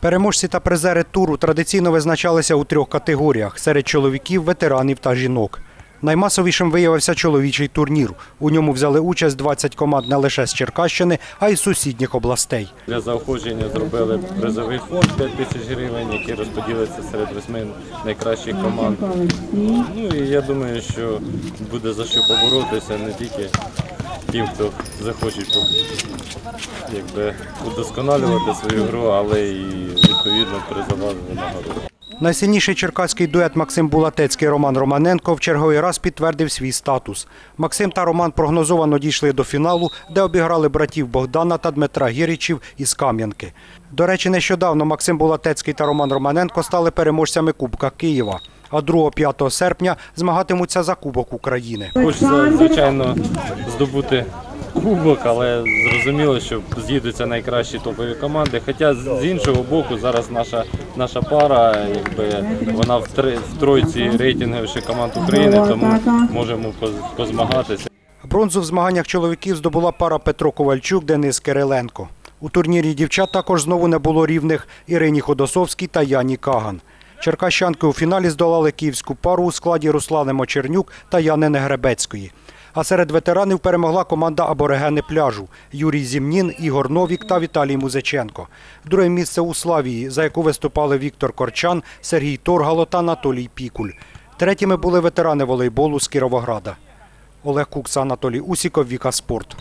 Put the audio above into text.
Переможці та призери туру традиційно визначалися у трьох категоріях серед чоловіків, ветеранів та жінок. Наймасовішим виявився чоловічий турнір. У ньому взяли участь 20 команд не лише з Черкащини, а й з сусідніх областей. Для заохочення зробили призовий фонд 5 тисяч гривень, який розподілиться серед восьми найкращих команд. Ну і я думаю, що буде за що поборотися не тільки тим, хто захоче якби, удосконалювати свою гру, але і відповідно призова нагорода. Найсильніший черкаський дует Максим Булатецький Роман Романенко в черговий раз підтвердив свій статус. Максим та Роман прогнозовано дійшли до фіналу, де обіграли братів Богдана та Дмитра Гірічів із Кам'янки. До речі, нещодавно Максим Булатецький та Роман Романенко стали переможцями Кубка Києва. А 2-5 серпня змагатимуться за Кубок України. Хочеться, звичайно, здобути кубок, але зрозуміло, що з'їдуться найкращі топові команди. Хоча з іншого боку, зараз наша, наша пара, якби вона в, три, в тройці рейтингових команд України, тому можемо поз- позмагатися. Бронзу в змаганнях чоловіків здобула пара Петро Ковальчук, Денис Кириленко. У турнірі дівчат також знову не було рівних Ірині Ходосовській та Яні Каган. Черкащанки у фіналі здолали київську пару у складі Руслани Мочернюк та Яни Негребецької. А серед ветеранів перемогла команда аборигени пляжу Юрій Зімнін, Ігор Новік та Віталій Музиченко. Друге місце у Славії, за яку виступали Віктор Корчан, Сергій Торгало та Анатолій Пікуль. Третіми були ветерани волейболу з Кіровограда. Олег Кукса, Анатолій Усіков, Віка Спорт.